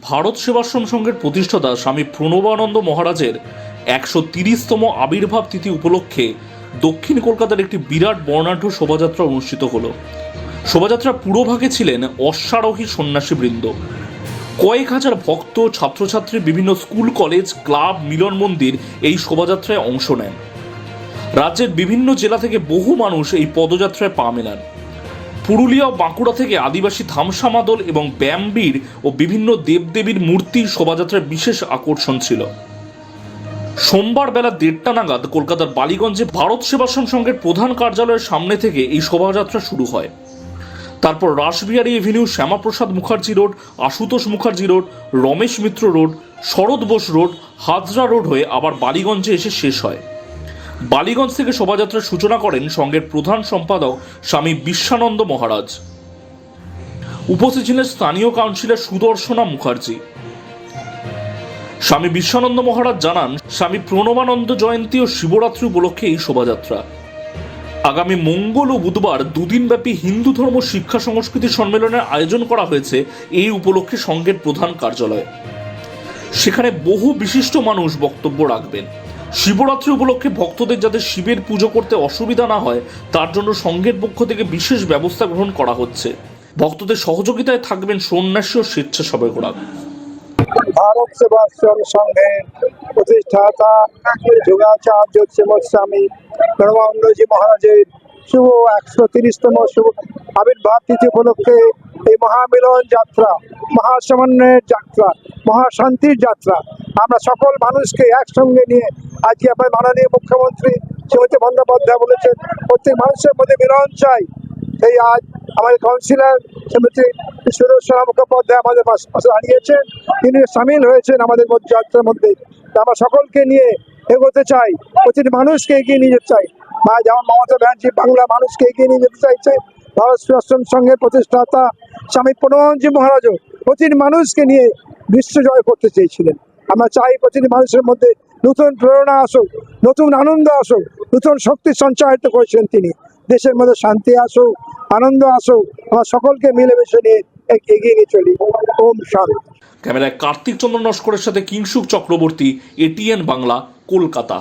ভারত সেবাশ্রম সংঘের প্রতিষ্ঠাতা স্বামী প্রণবানন্দ মহারাজের একশো তিরিশতম আবির্ভাব তিথি উপলক্ষে দক্ষিণ কলকাতার একটি বিরাট বর্ণাঢ্য শোভাযাত্রা অনুষ্ঠিত হলো। শোভাযাত্রা পুরোভাগে ছিলেন অশ্বারোহী সন্ন্যাসী বৃন্দ। কয়েক হাজার ভক্ত, ছাত্রছাত্রী, বিভিন্ন স্কুল, কলেজ, ক্লাব, মিলন মন্দির এই শোভাযাত্রায় অংশ নেন। রাজ্যের বিভিন্ন জেলা থেকে বহু মানুষ এই পদযাত্রায় পা মেলান। পুরুলিয়া ও বাঁকুড়া থেকে আদিবাসী থামসামাদল এবং ব্যায়ামবীর ও বিভিন্ন দেবদেবীর মূর্তির শোভাযাত্রার বিশেষ আকর্ষণ ছিল। সোমবার বেলা দেড়টা নাগাদ কলকাতার বালিগঞ্জে ভারত সেবাশ্রম সংঘের প্রধান কার্যালয়ের সামনে থেকে এই শোভাযাত্রা শুরু হয়। তারপর Rashbehari avenue Shyamaprasad Mukherjee road, Ashutosh Mukherjee road, Ramesh Mitra road, Sarat Bose road, Hazra road হয়ে আবার বালিগঞ্জে এসে শেষ হয়। বালিগঞ্জ থেকে শোভাযাত্রার সূচনা করেন সংঘের প্রধান সম্পাদক স্বামী বিশ্বানন্দ মহারাজ। উপস্থিত ছিলেন স্থানীয় কাউন্সিলর সুদর্শনা মুখার্জি। স্বামী বিশ্বানন্দ মহারাজ জানান, স্বামী প্রণবানন্দ জয়ন্তী ও শিবরাত্রি উপলক্ষে এই শোভাযাত্রা। আগামী মঙ্গল ও বুধবার দুদিনব্যাপী হিন্দু ধর্ম শিক্ষা সংস্কৃতি সম্মেলনের আয়োজন করা হয়েছে এই উপলক্ষে সংঘের প্রধান কার্যালয়ে। সেখানে বহু বিশিষ্ট মানুষ বক্তব্য রাখবেন। শিবরাত্রি উপলক্ষে ভক্তদের যাতে শিবের পুজো করতে অসুবিধা না হয়, তার জন্য সংঘের পক্ষ থেকে বিশেষ ব্যবস্থা গ্রহণ করা হচ্ছে। ভক্তদের সহযোগিতায় থাকবেন সন্ন্যাসী ও স্বেচ্ছাসেবকরা। ভারত সেবাশ্রম সংঘের প্রতিষ্ঠাতা যোগাচার্য শ্রীমৎস্বামী প্রণবানন্দজি মহারাজের শুভ একশো তিরিশতম শুভ আবির্ভাব তিথি উপলক্ষে এই মহামিলন যাত্রা, মহাসমন্বয়ের যাত্রা, মহাশান্তির যাত্রা। আমরা সকল মানুষকে একসঙ্গে নিয়ে আজকে আপনার মাননীয় মুখ্যমন্ত্রী শ্রীমতী বন্দ্যোপাধ্যায় বলেছেন, প্রত্যেক মানুষের মধ্যে মিলন চাই। সেই আজ আমাদের কাউন্সিলর শ্রীমতী সুদর্শনা মুখোপাধ্যায় আমাদের পাশে দাঁড়িয়েছেন। তিনি সামিল হয়েছেন আমাদের যাত্রার মধ্যে। আমরা সকলকে নিয়ে এগোতে চাই, প্রতিটি মানুষকে এগিয়ে নিয়ে যেতে চাই। বা যেমন মমতা ব্যানার্জি বাংলা মানুষকে এগিয়ে নিয়ে যেতে চাইছে, ভারত সেবাশ্রম সংঘের প্রতিষ্ঠাতা স্বামী প্রণবজি মহারাজও প্রতিটি মানুষকে নিয়ে বিশ্ব জয় করতে চেয়েছিলেন। আমরা চাই প্রতিটি মানুষের মধ্যে নতুন প্রেরণা আসুক, নতুন আনন্দ আসুক, নতুন শক্তি সঞ্চারিত করেছিলেন তিনি। দেশের মধ্যে শান্তি আসুক, আনন্দ আসুক, আমরা সকলকে মিলেমিশে নিয়ে এগিয়ে নিয়ে চলি। ওম শান্তি। ক্যামেরায় কার্তিক চন্দ্র নস্করের সাথে কিংসুক চক্রবর্তী এটিএন বাংলা, কলকাতা।